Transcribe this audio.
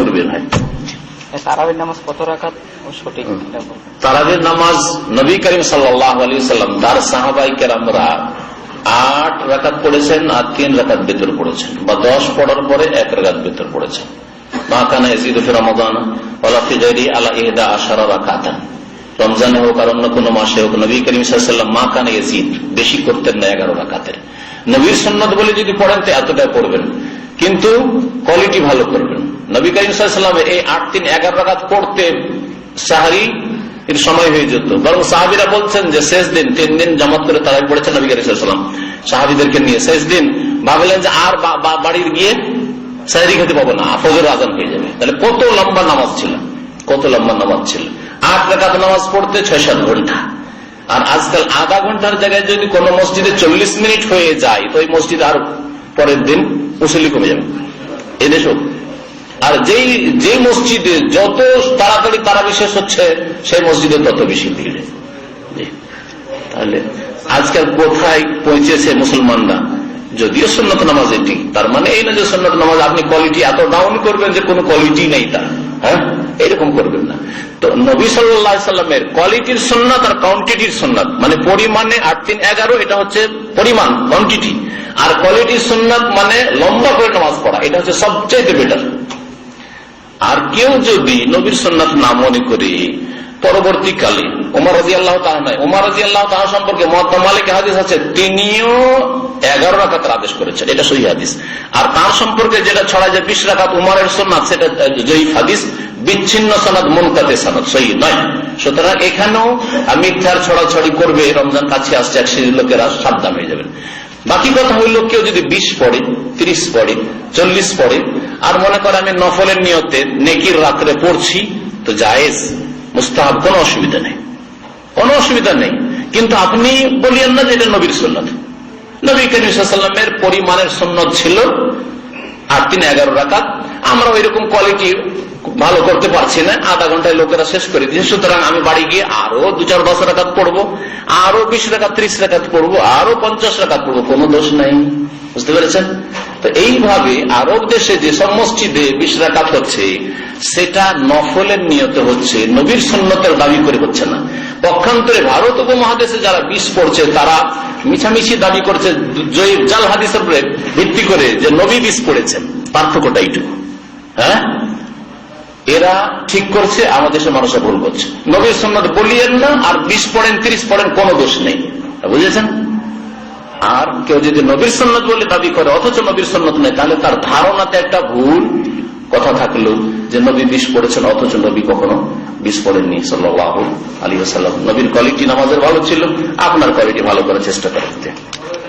নূর বের হয়। তারাবির নামাজ কত রাখাত সঠিক তারাবির নামাজ নবী করিম সাল্লাহ আলী সাল্লাম তার সাহাবাই কেরামরা আট রাকাত পড়েছেন আর তিন রাকাত বেতর পড়েছেন বা দশ পড়ার পরে এক রাকাত বেতর পড়েছেন। মা কানা রমাদান ওলাফি গাইরি আলা ইহদা আশারা রাকাতান। রমজানে হোক আর অন্য কোনো মাসে হোক নবী করিম সাল্লাম মা কানা ইজিদ বেশি করতেন না এগারো রাকাতের। নবীর সন্ন্যত বলে যদি পড়েন তো এতটা পড়বেন। কিন্তু কোয়ালিটি ভালো করবেন। নবী করিম সাল্লাম এই আট তিন এগারো রাকাত পড়তে সাহারি সময় হয়ে যেত। বরং সাহাবিরা বলছেন যে শেষ দিন, তিন দিন জামাত করে তারাই পড়েছেন নবী করিম সাল্লাম সাহাবিদেরকে নিয়ে শেষ দিন ভাবলেন যে আর বাড়ির গিয়ে সাহারি খেতে পাবো না ফজর আজান হয়ে যাবে। তাহলে কত লম্বা নামাজ ছিল, কত লম্বা নামাজ ছিল। আট রাকাত নামাজ পড়তে ছয় সাত ঘণ্টা। আর আজকাল আধা ঘণ্টার জায়গায় যদি কোন মসজিদে চল্লিশ মিনিট হয়ে যায়, তো ওই মসজিদে আর পরের দিন মুসলি কমে যাবে। এদেশ আর যেই যে মসজিদে যত তাড়াতাড়ি তারা বিশেষ হচ্ছে, সেই মসজিদে তত বেশি ভিড়। তাহলে আজকাল কোথায় পৌঁছেছে মুসলমানরা? যদিও সন্ন্যত নামাজ এটি, তার মানে এই না যে সন্ন্যত নামাজ আপনি কোয়ালিটি এত ডাউন করবেন যে কোনো কোয়ালিটি নেই তার। হ্যাঁ? এরকম করবেন না। তো নবী সাল্লাহ সাল্লামের কোয়ালিটির সন্ন্যত আর কোয়ান্টিটির সন্ন্যত মানে পরিমাণে আট তিন এগারো, এটা হচ্ছে পরিমাণ কোয়ান্টিটি আর কোয়ালিটির সন্ন্যত মানে লম্বা করে নামাজ পড়া, এটা হচ্ছে সবচেয়ে বেটার আর কেউ যদি নবীর সন্ন্যত না মনে করে, পরবর্তীকালে ওমর রাজি আল্লাহ তাহা নয় ওমর রাজি আল্লাহ তাহা সম্পর্কে মহাত্মা মালিক হাদিস আছে, তিনিও এগারো রাখাতের আদেশ করেছেন, এটা সহি হাদিস। আর তার সম্পর্কে যেটা ছড়া যায় বিশ রাখাত উমারের সন্ন্যাত সেটা জয়ীফ হাদিস, বিচ্ছিন্ন সনদ মনকাতে সনদ, সহি নয়। সুতরাং এখানেও মিথ্যার ছড়াছড়ি করবে, রমজান কাছে আসছে, এক সিরিজ লোকেরা সাবধান হয়ে যাবেন। বাকি কথা হইল কেউ যদি বিশ পড়ে, তিরিশ পড়ে, চল্লিশ পড়ে, আর মনে করে আমি নফলের নিয়তে নেকির রাত্রে পড়ছি, তো জায়েজ, মুস্তাহাব কোনো অসুবিধা নেই। কোনো অসুবিধা নেই। কিন্তু আপনি বলিয়েন না যে এটা নবীর সন্ন্যত নবী করিমের পরিমাণের সন্ন্যত ছিল আট তিন এগারো রাকাত। আমরা ওই রকম কোয়ালিটি ভালো করতে পারছি না, আধা ঘন্টায় লোকেরা শেষ করে দিয়েছে। সুতরাং আমি বাড়ি গিয়ে আরও দু চার দশ রাকাত পড়ব, আরও বিশ রাকাত, ত্রিশ রাকাত পড়ব, আরও পঞ্চাশ রাকাত পড়ব, কোনো দোষ নাই। বুঝতে পেরেছেন? তো এইভাবে আরব দেশে যে সব মসজিদে বিশ রাকাত হচ্ছে, সেটা নফলের নিয়ত হচ্ছে, নবীর সন্ন্যতের দাবি করে হচ্ছে না। পক্ষান্তরে ভারত উপমহাদেশে যারা বিষ পড়ছে, তারা মিছামিছি দাবি করছে, জয়ীব জাল হাদিসের ভিত্তি করে যে নবী বিষ পড়েছেন। পার্থক্যটা এইটুকু। হ্যাঁ? এরা ঠিক করছে, আমাদের দেশের মানুষরা ভুল করছে। নবীর সন্ন্যত বলিয়েন না, আর বিশ পড়েন, তিরিশ পড়েন, কোনো দোষ নেই। বুঝেছেন? আর কেউ যদি নবীর সন্ন্যত বলে দাবি করে, অথচ নবীর সন্ন্যত নেই, তাহলে তার ধারণাতে একটা ভুল কথা থাকল, যে নবী বিষ পড়েছেন, অথচ নবী কখনো বিষ পড়েননি সাল্লাহ আলী আসাল্লাম নবীর কোয়ালিটি নামাজের ভালো ছিল, আপনার কোয়ালিটি ভালো করার চেষ্টা করতে।